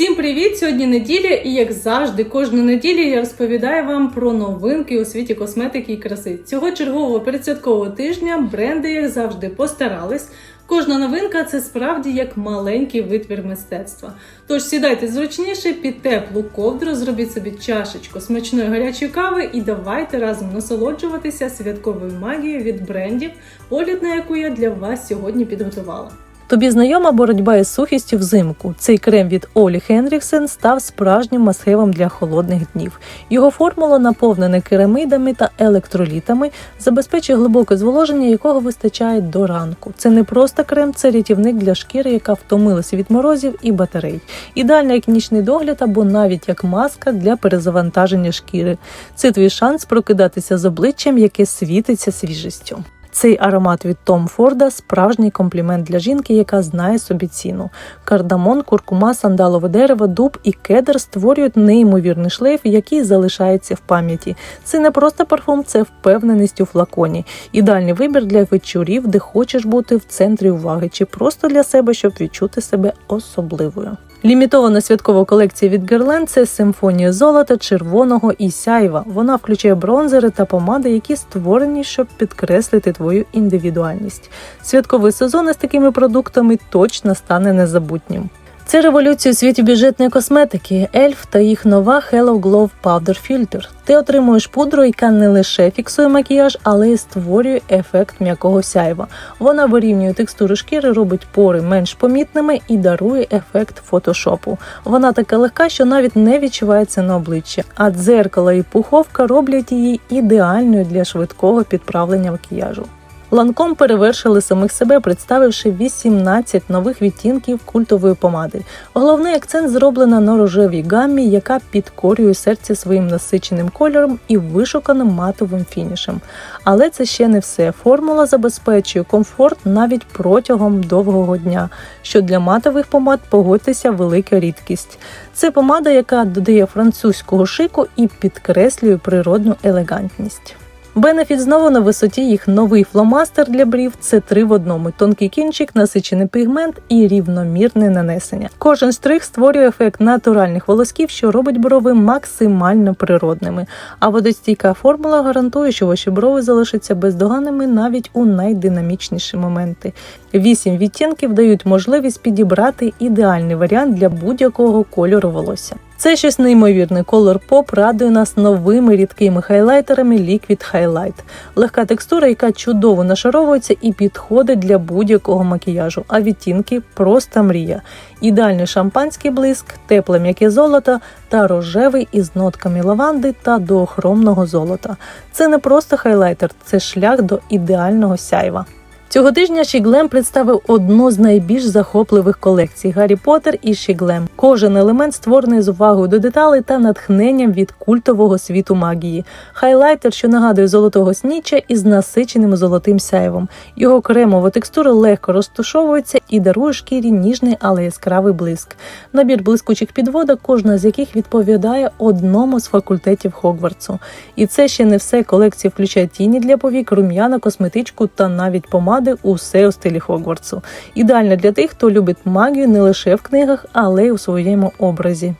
Всім привіт! Сьогодні неділя, і як завжди, кожну неділю я розповідаю вам про новинки у світі косметики і краси. Цього чергового передсвяткового тижня бренди, як завжди, постарались. Кожна новинка це справді як маленький витвір мистецтва. Тож сідайте зручніше під теплу ковдру, зробіть собі чашечку смачної гарячої кави і давайте разом насолоджуватися святковою магією від брендів, огляд на яку я для вас сьогодні підготувала. Тобі знайома боротьба із сухістю взимку. Цей крем від Олі Хенріксен став справжнім масхевом для холодних днів. Його формула наповнена керамидами та електролітами, забезпечує глибоке зволоження, якого вистачає до ранку. Це не просто крем, це рятівник для шкіри, яка втомилася від морозів і батарей. Ідеальний як нічний догляд або навіть як маска для перезавантаження шкіри. Це твій шанс прокидатися з обличчям, яке світиться свіжістю. Цей аромат від Том Форда справжній комплімент для жінки, яка знає собі ціну. Кардамон, куркума, сандалове дерево, дуб і кедр створюють неймовірний шлейф, який залишається в пам'яті. Це не просто парфум, це впевненість у флаконі. Ідеальний вибір для вечорів, де хочеш бути в центрі уваги, чи просто для себе, щоб відчути себе особливою. Лімітована святкова колекція від Guerlain – це симфонія золота, червоного і сяйва. Вона включає бронзери та помади, які створені, щоб підкреслити твою індивідуальність. Святковий сезон із такими продуктами точно стане незабутнім. Це революція у світі бюджетної косметики, ельф та їх нова Hello Glow Powder Filter. Ти отримуєш пудру, яка не лише фіксує макіяж, але й створює ефект м'якого сяйва. Вона вирівнює текстуру шкіри, робить пори менш помітними і дарує ефект фотошопу. Вона така легка, що навіть не відчувається на обличчі, а дзеркало і пуховка роблять її ідеальною для швидкого підправлення макіяжу. Ланком перевершили самих себе, представивши 18 нових відтінків культової помади. Головний акцент зроблено на рожевій гаммі, яка підкорює серце своїм насиченим кольором і вишуканим матовим фінішем. Але це ще не все. Формула забезпечує комфорт навіть протягом довгого дня, що для матових помад погодьтеся велика рідкість. Це помада, яка додає французького шику і підкреслює природну елегантність. Бенефіт знову на висоті їх новий фломастер для брів це три в одному: тонкий кінчик, насичений пігмент і рівномірне нанесення. Кожен штрих створює ефект натуральних волосків, що робить брови максимально природними. А водостійка формула гарантує, що ваші брови залишаться бездоганними навіть у найдинамічніші моменти. Вісім відтінків дають можливість підібрати ідеальний варіант для будь-якого кольору волосся. Це щось неймовірне. Color Pop радує нас новими рідкими хайлайтерами Liquid Highlight. Легка текстура, яка чудово нашаровується і підходить для будь-якого макіяжу. А відтінки просто мрія. Ідеальний шампанський блиск, тепле м'яке золото та рожевий із нотками лаванди та доохромного золота. Це не просто хайлайтер, це шлях до ідеального сяйва. Цього тижня Шіглем представив одну з найбільш захопливих колекцій Гаррі Поттер і Шіглем. Кожен елемент створений з увагою до деталей та натхненням від культового світу магії. Хайлайтер, що нагадує золотого сніча із насиченим золотим сяйвом. Його кремова текстура легко розташовується і дарує шкірі ніжний, але яскравий блиск. Набір блискучих підводок, кожна з яких відповідає одному з факультетів Хогвартсу. І це ще не все. Колекція включає тіні для повік, рум'яна, косметичку та навіть помади усе у стилі Хогвартсу. Ідеально для тих, хто любить магію не лише в книгах, але й у своєму образі.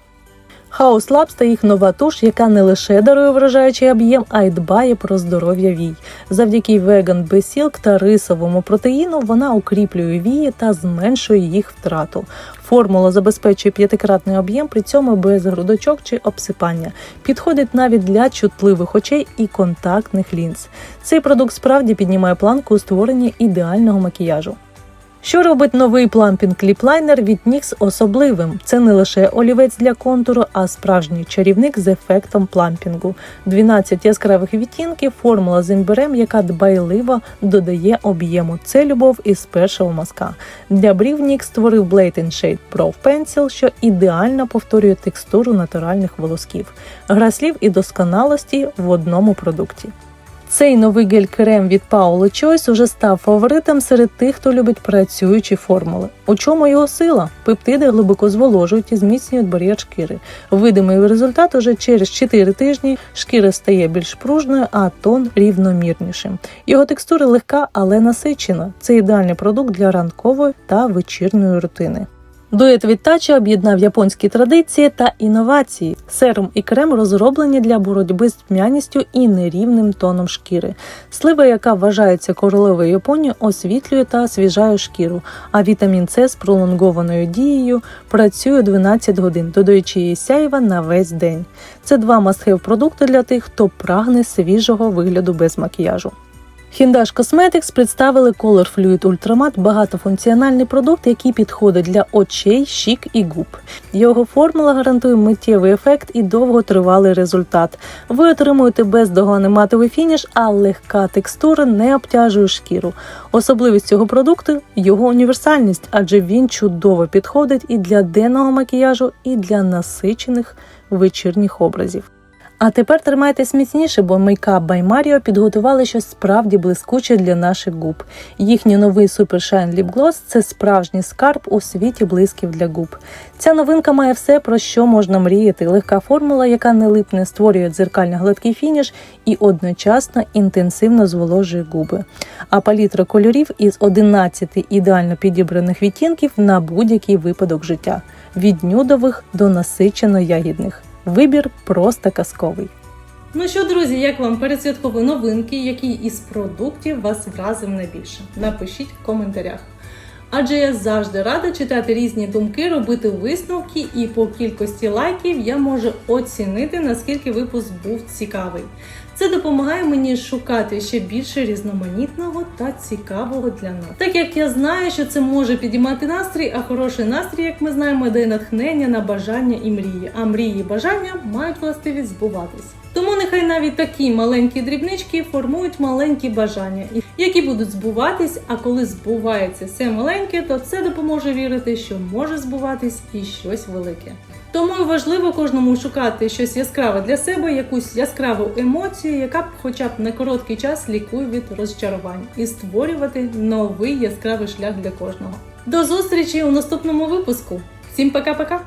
Хаус Labs та їх нова туш, яка не лише дарує вражаючий об'єм, а й дбає про здоров'я вій. Завдяки веган Бесілк та рисовому протеїну вона укріплює вії та зменшує їх втрату. Формула забезпечує п'ятикратний об'єм, при цьому без грудочок чи обсипання. Підходить навіть для чутливих очей і контактних лінз. Цей продукт справді піднімає планку у створенні ідеального макіяжу. Що робить новий плампінг кліплайнер від NYX особливим? Це не лише олівець для контуру, а справжній чарівник з ефектом плампінгу. 12 яскравих відтінків, формула з імбирем, яка дбайливо додає об'єму. Це любов із першого мазка. Для брів NYX створив Blade Shade Pro Pencil, що ідеально повторює текстуру натуральних волосків. Гра слів і досконалості в одному продукті. Цей новий гель-крем від Paolo Choice уже став фаворитом серед тих, хто любить працюючі формули. У чому його сила? Пептиди глибоко зволожують і зміцнюють бар'єр шкіри. Видимий результат уже через 4 тижні шкіра стає більш пружною, а тон рівномірнішим. Його текстура легка, але насичена. Це ідеальний продукт для ранкової та вечірньої рутини. Дует від об'єднав японські традиції та інновації. Серум і крем розроблені для боротьби з тьмяністю і нерівним тоном шкіри. Слива, яка вважається королевою Японії, освітлює та освіжає шкіру, а вітамін С з пролонгованою дією працює 12 годин, додаючи їй сяйва на весь день. Це два мастхев продукти для тих, хто прагне свіжого вигляду без макіяжу. Хіндаш Cosmetics представили Color Fluid Ultramat – багатофункціональний продукт, який підходить для очей, щік і губ. Його формула гарантує миттєвий ефект і довготривалий результат. Ви отримуєте бездоганний матовий фініш, а легка текстура не обтяжує шкіру. Особливість цього продукту його універсальність, адже він чудово підходить і для денного макіяжу, і для насичених вечірніх образів. А тепер тримайтесь міцніше, бо Makeup by Mario підготували щось справді блискуче для наших губ. Їхній новий Super Shine Lip Gloss – це справжній скарб у світі блисків для губ. Ця новинка має все, про що можна мріяти. Легка формула, яка не липне, створює дзеркально гладкий фініш і одночасно інтенсивно зволожує губи. А палітра кольорів із 11 ідеально підібраних відтінків на будь-який випадок життя від нюдових до насичено ягідних. Вибір просто казковий. Ну що, друзі, як вам передсвяткові новинки, який із продуктів вас вразив найбільше? Напишіть в коментарях. Адже я завжди рада читати різні думки, робити висновки, і по кількості лайків я можу оцінити, наскільки випуск був цікавий. Це допомагає мені шукати ще більше різноманітного та цікавого для нас. Так як я знаю, що це може підіймати настрій, а хороший настрій, як ми знаємо, дає натхнення на бажання і мрії. А мрії і бажання мають властивість збуватись. Тому нехай навіть такі маленькі дрібнички формують маленькі бажання, які будуть збуватись. А коли збувається все маленьке, то це допоможе вірити, що може збуватись і щось велике. Тому важливо кожному шукати щось яскраве для себе, якусь яскраву емоцію, яка б хоча б на короткий час лікує від розчарувань, і створювати новий яскравий шлях для кожного. До зустрічі у наступному випуску. Всім пока-пока!